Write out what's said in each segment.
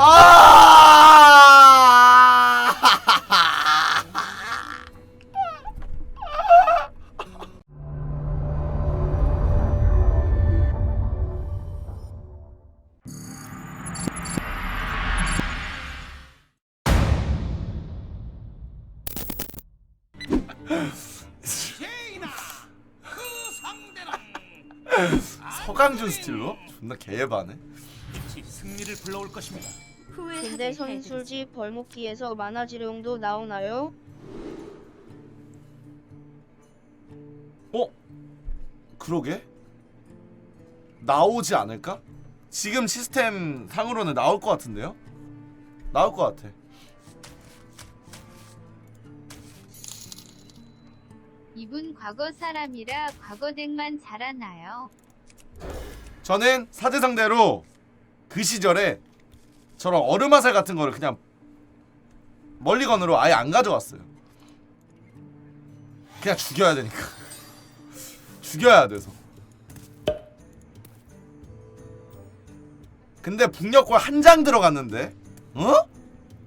아! 서강준 스틸로? 존나 개예바네. 승리를 불러올 것입니다. 근데 선술집 벌목기에서 만화지룡도 나오나요? 어? 그러게? 나오지 않을까? 지금 시스템 상으로는 나올 것 같은데요? 나올 것 같아. 이분 과거 사람이라 과거댁만 잘하나요? 저는 사제상대로 그 시절에 저런 얼음화살 같은 거를 그냥 멀리건으로 아예 안 가져왔어요. 그냥 죽여야 되니까. 죽여야 돼서. 근데 북녘골 한 장 들어갔는데, 어?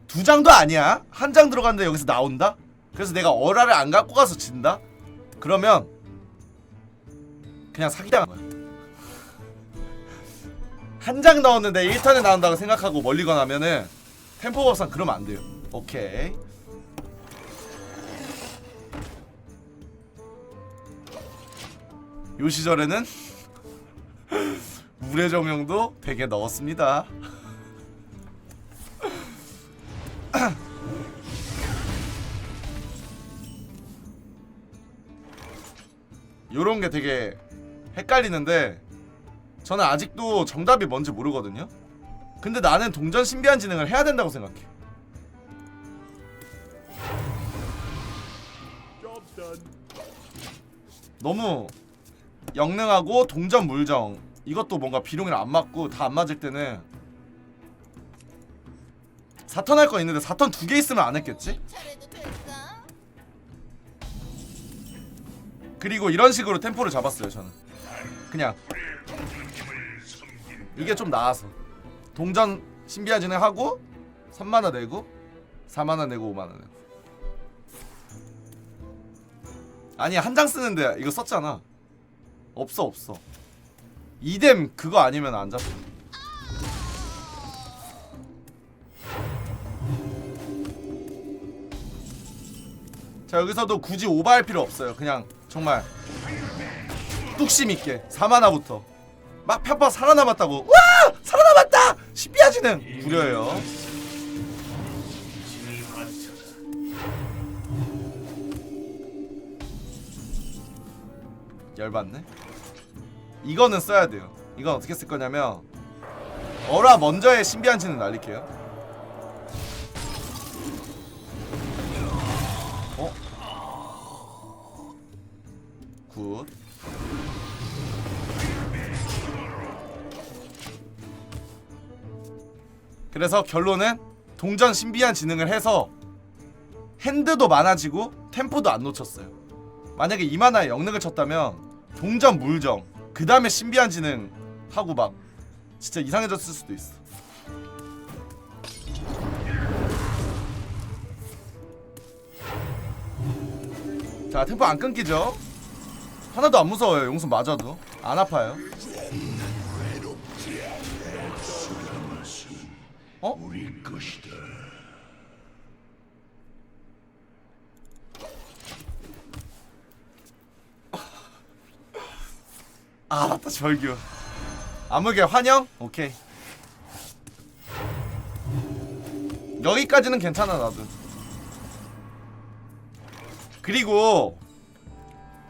두 장도 아니야. 한 장 들어갔는데 여기서 나온다? 그래서 내가 어라를 안 갖고 가서 진다? 그러면 그냥 사기당한 거야. 한장 넣었는데 1턴에 나온다고 생각하고 멀리건 하면은 템포 법상 그러면 안 돼요. 오케이. 요 시절에는 물의 정령도 되게 넣었습니다. 요런 게 되게 헷갈리는데 저는 아직도 정답이 뭔지 모르거든요. 근데 나는 동전 신비한 지능을 해야 된다고 생각해. 너무 영능하고 동전 물정 이것도 뭔가 비룡이랑 안 맞고 다 안 맞을 때는 4턴 할 거 있는데 4턴 두 개 있으면 안 했겠지? 그리고 이런 식으로 템포를 잡았어요 저는 그냥 이게 좀 나아서. 동전 신비한 진행 하고 3만원 내고 4만원 내고 5만원 내고 아니 한 장 쓰는데 이거 썼잖아. 없어 없어. 이뎀 그거 아니면 안 잡혀. 자 여기서도 굳이 오버할 필요 없어요. 그냥 정말 뚝심 있게 4만화부터 막 펴봐 살아남았다고. 와! 살아남았다! 신비하지는 구려요. 열받네? 이거는 써야 돼요. 이건 어떻게 쓸 거냐면 어라 먼저의 신비한지는 날릴게요 그래서 결론은 동전 신비한 지능을 해서 핸드도 많아지고 템포도 안 놓쳤어요. 만약에 이만화에 영능을 쳤다면 동전 물정 그 다음에 신비한 지능 하고 막 진짜 이상해졌을 수도 있어. 자 템포 안 끊기죠? 하나도 안 무서워요. 용순 맞아도 안 아파요. 어? 아 맞다 절규. 암흑의 환영? 오케이. 여기까지는 괜찮아 나도. 그리고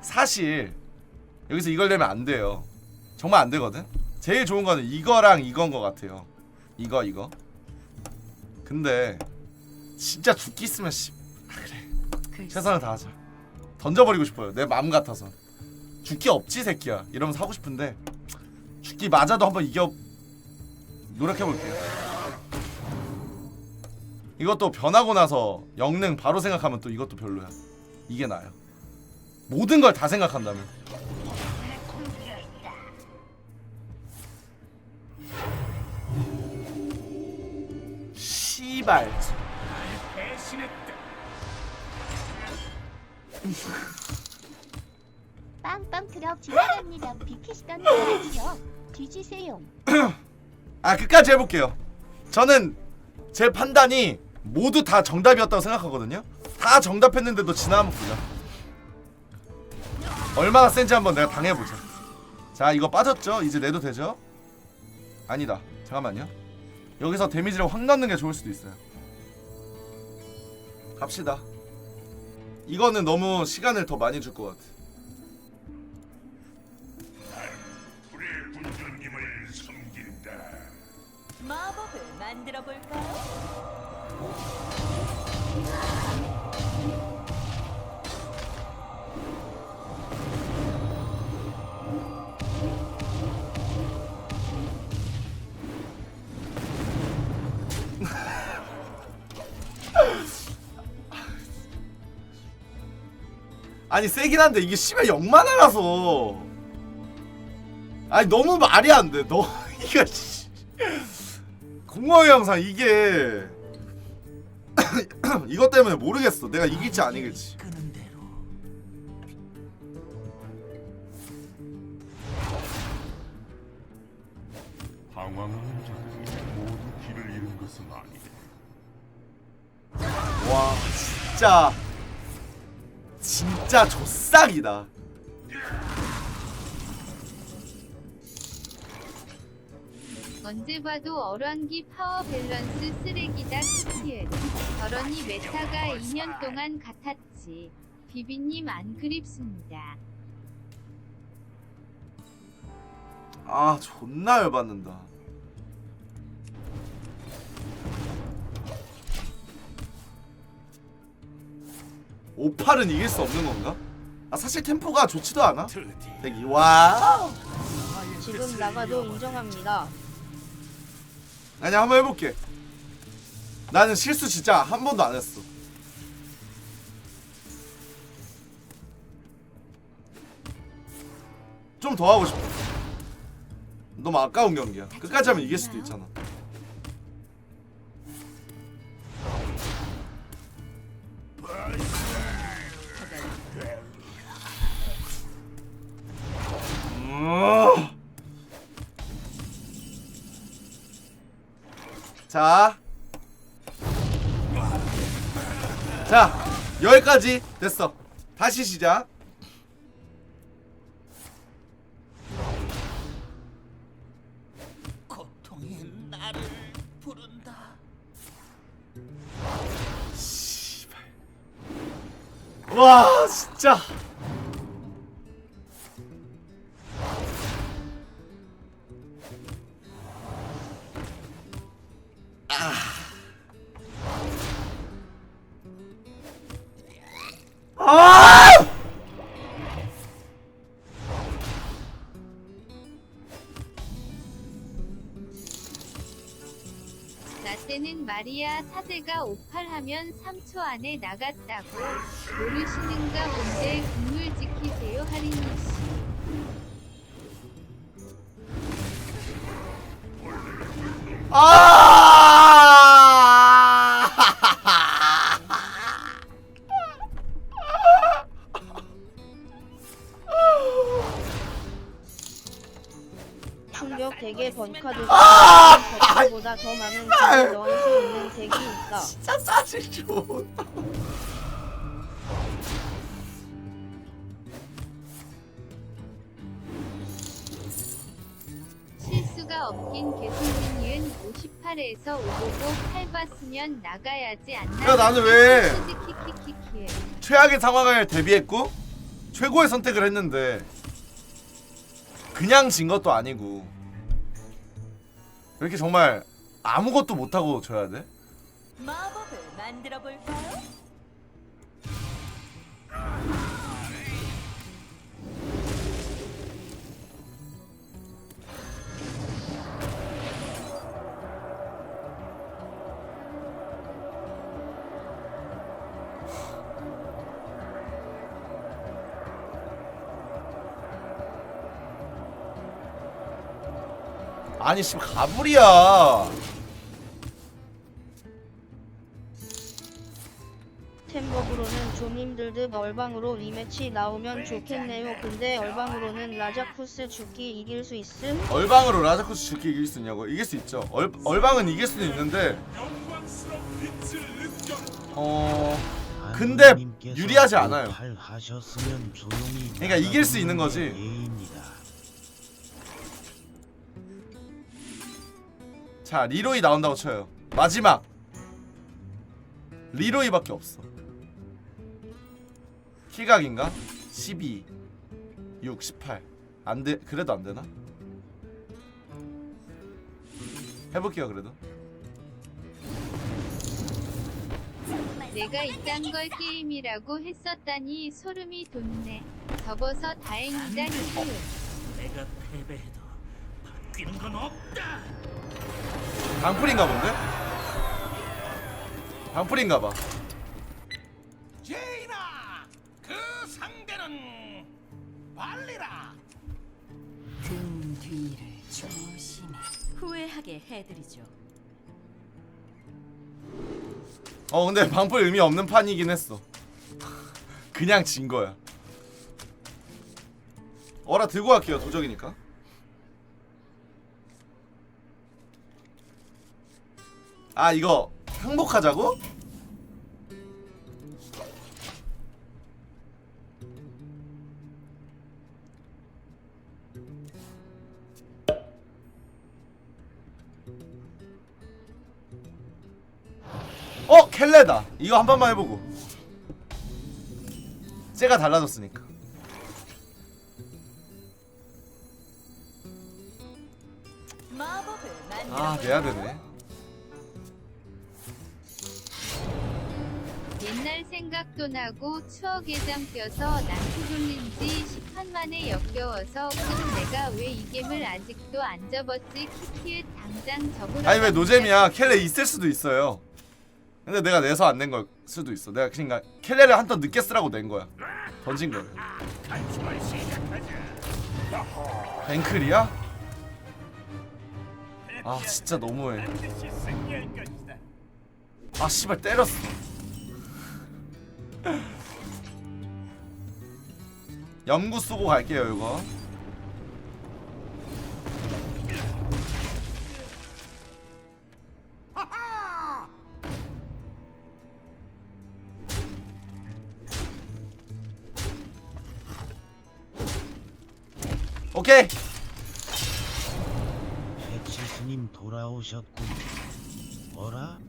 사실 여기서 이걸 내면 안 돼요. 정말 안 되거든? 제일 좋은 거는 이거랑 이건 거 같아요. 이거 이거 근데 진짜 죽기 있으면 씨. 아, 그래. 최선을 다하자. 던져버리고 싶어요. 내 마음 같아서. 죽기 없지 새끼야. 이러면서 하고 싶은데 죽기 맞아도 한번 이겨 노력해볼게요. 이것도 변하고 나서 영능 바로 생각하면 또 이것도 별로야. 이게 나아요. 모든 걸 다 생각한다면 씨발. 빵빵 트럭 지나갑니다. 비키시던 거라지요. 뒤지세요. 아 끝까지 해볼게요 저는 제 판단이 모두 다 정답이었다고 생각하거든요 다 정답했는데도 지나면 보자 얼마나 센지 한번 내가 당해보자 자 이거 빠졌죠? 이제 내도 되죠? 아니다 잠깐만요 여기서 데미지를 확 넣는 게 좋을 수도 있어요. 갑시다. 이거는 너무 시간을 더 많이 줄 것 같아. 마법을 만들어 볼까 아니 세긴 한데 이게 씨발 영만하라서 아니 너무 말이 안돼 너 이거 씨. 공허의 영상 이게 이것 때문에 모르겠어 내가 이길지 안 이길지 끄는 대로. 방황하는 자들이 모두 길을 잃은 것은 아니다. 와 진짜 진짜 조싹이다 언제 봐도 어란기 파워 밸런스 쓰레기다 키티엔. 저런이 메타가 2년 동안 같았지. 비비님 안 그립습니다. 아 존나 열받는다 오팔은 이길 수 없는 건가? 아 사실 템포가 좋지도 않아. 대기. 와우 지금 나가도 인정합니다. 아니 한번 해볼게. 나는 실수 진짜 한 번도 안 했어. 좀 더 하고 싶어. 너무 아까운 경기야. 끝까지 하면 이길 수도 있잖아 자. 자, 여기까지 됐어. 다시 시작. 고통이 나를 부른다. 와, 진짜. 아! 아! 나 때는 마리아 사제가 오팔하면 3초 안에 나갔다고. 모르시는가 본데 국물 지키세요 하린이 씨. 아! 대게 번카드 아! 보다 더 많은 돈을 넣을 수 있는 덱이 있다. 진짜 사실 좋은. 실수가 없긴 개승진 이은 58에서 555 8 봤으면 나가야지 안 야, 나는 왜? 키키키키키. 최악의 상황을 대비했고 최고의 선택을 했는데 그냥 진 것도 아니고 이렇게 정말 아무것도 못하고 져야 돼? 마법을 만들어 볼까요? 아니 씨 가불이야 템법으로는 좀 힘들듯 얼방으로 리매치 나오면 좋겠네요. 근데 얼방으로는 라자쿠스 죽기 이길 수 있음? 얼방으로 라자쿠스 죽기 이길 수 있냐고 이길 수 있죠 얼, 얼방은 이길 수는 있는데 어 근데 유리하지 않아요. 그러니까 이길 수 있는 거지. 예입니다. 자 리로이 나온다고 쳐요 마지막 리로이밖에 없어 킬각인가? 12 6 18 안돼 그래도 안되나? 해볼게요 그래도 내가 이딴 걸 게임이라고 했었다니 소름이 돋네. 접어서 다행이다 히히. 내가 패배해도 바뀌는 건 없다. 방풀인가 본데? 방풀인가 봐 제이나, 그 상대는 발리라. 등 뒤를 조심히 후회하게 해드리죠. 어 근데 방풀 의미 없는 판이긴 했어 그냥 진 거야 어라 들고 갈게요 도적이니까 아 이거 항복하자고? 어 켈레다. 이거 한 번만 해보고. 쟤가 달라졌으니까. 아 내야 되네 생각도 나고 추억에 잠겨서 난투 돌린 지 10판 만에 역겨워서 그럼 내가 왜이 gem을 아직도 안 접었지 키키읓 당장 접으러 아니 왜 노잼이야 켈레 있을 수도 있어요 근데 내가 내서 안 낸 걸 수도 있어 내가 그러니까 켈레를 한 턴 늦게 쓰라고 낸 거야 던진 거야. 뱅클이야? 아 진짜 너무해. 아 씨발 때렸어 염구 쓰고 갈게요 이거 오케이 엑시스님 돌아오셨군. 어라?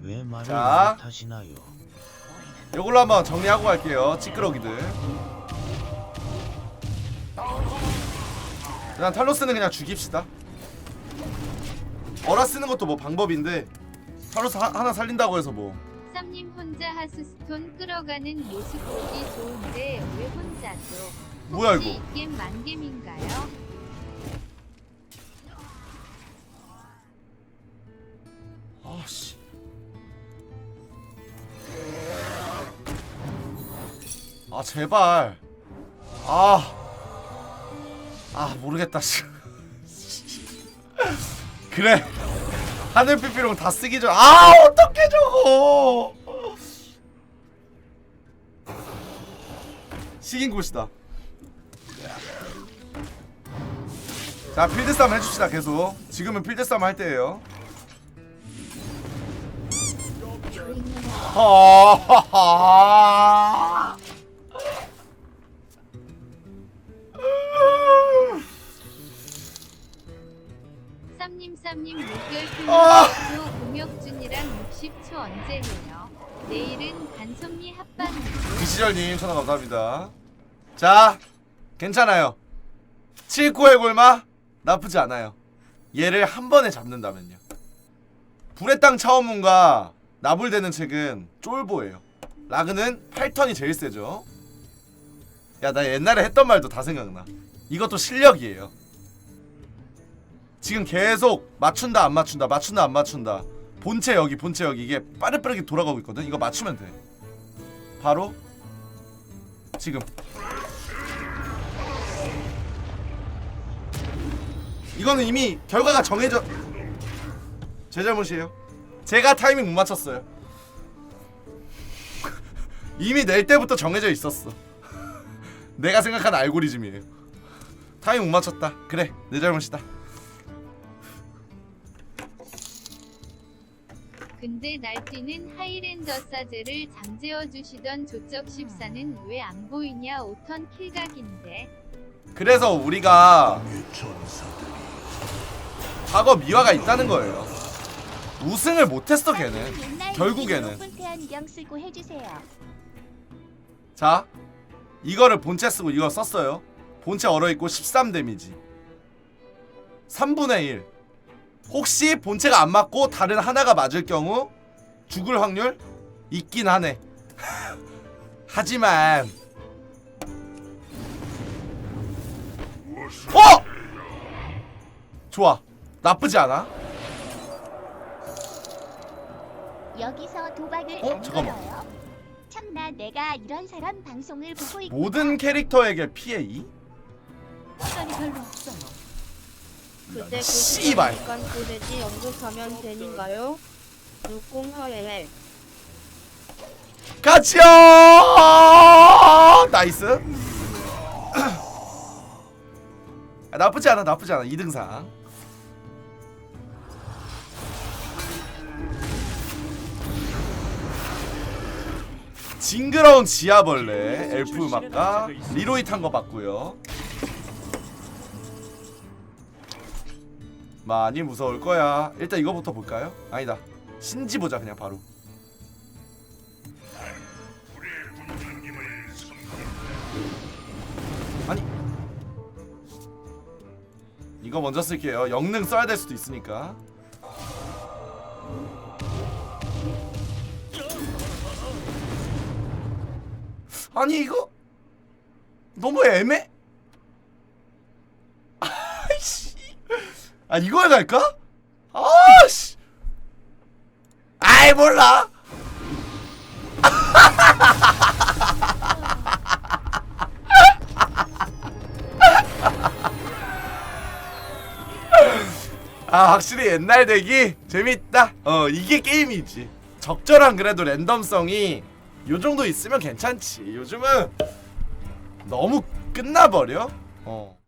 왜 말을 자. 못하시나요? 요걸로 한번 정리하고 갈게요 찌끄러기들 그냥 탈로스는 그냥 죽입시다 어라 쓰는 것도 뭐 방법인데 탈로스 하, 하나 살린다고 해서 뭐 쌈님 혼자 하스스톤 끌어가는 모습 보기 좋은데 왜 혼자죠? 뭐야, 혹시 이거? 이 게임 만겜인가요? 아씨 아 제발. 아. 아 모르겠다 씨. 그래. 하늘 삐삐롱 다 쓰기 전아 어떡해 저거. 식인 곳이다. 자 필드 싸움 해줍시다 계속. 지금은 필드 싸움 할 때예요. 하하하. 아! 공혁준이랑 60초 언제 해요? 내일은 간섭미 합방이죠. 이시절님 천원 감사합니다. 자, 괜찮아요. 7코의 골마 나쁘지 않아요. 얘를 한 번에 잡는다면요. 불의 땅 차원문과 나불되는 책은 쫄보예요. 라그는 8턴이 제일 세죠. 야, 나 옛날에 했던 말도 다 생각나. 이것도 실력이에요. 지금 계속 맞춘다 안 맞춘다 맞춘다 안 맞춘다 본체 여기 본체 여기 이게 빠르빠르게 돌아가고 있거든 이거 맞추면 돼 바로 지금 이거는 이미 결과가 정해져 제 잘못이에요 제가 타이밍 못 맞췄어요 이미 낼 때부터 정해져 있었어. 내가 생각한 알고리즘이에요. 타이밍 못 맞췄다. 그래, 내 잘못이다. 근데 날뛰는 하이랜더 사제를 잠재워 주시던 조적 14는 왜 안 보이냐 5턴 킬각인데 그래서 우리가 과거 미화가 있다는 거예요. 우승을 못했어 걔는. 결국에는. 자, 이거를 본체 쓰고 이거 썼어요. 본체 얼어 있고 13 데미지. 3분의 1. 혹시 본체가 안 맞고 다른 하나가 맞을 경우 죽을 확률 있긴 하네. 하지만 어! 좋아. 나쁘지 않아. 여기서 도박을 어? 안 잠깐만. 걸어요? 참나 내가 이런 사람 방송을 보고 있 모든 캐릭터에게 피해 2? 시간이 별로 없어요. 그때 그 씨발. 잠깐 그 돼지 언급하면 되닌가요? 누꿈 허예해. 같이요! 나이스. 아, 나쁘지 않아, 나쁘지 않아. 2등상. 징그러운 지하벌레 엘프 음악가 리로이 탄 거 봤고요. 많이 무서울 거야. 일단 이거부터 볼까요? 아니다. 신지 보자 그냥 바로. 아니 이거 먼저 쓸게요 영능 써야 될 수도 있으니까 아니 이거 너무 애매 아이씨 아 이거에 갈까? 아씨! 아이 몰라. 아 확실히 옛날 대기 재밌다. 어 이게 게임이지. 적절한 그래도 랜덤성이 요 정도 있으면 괜찮지. 요즘은 너무 끝나버려. 어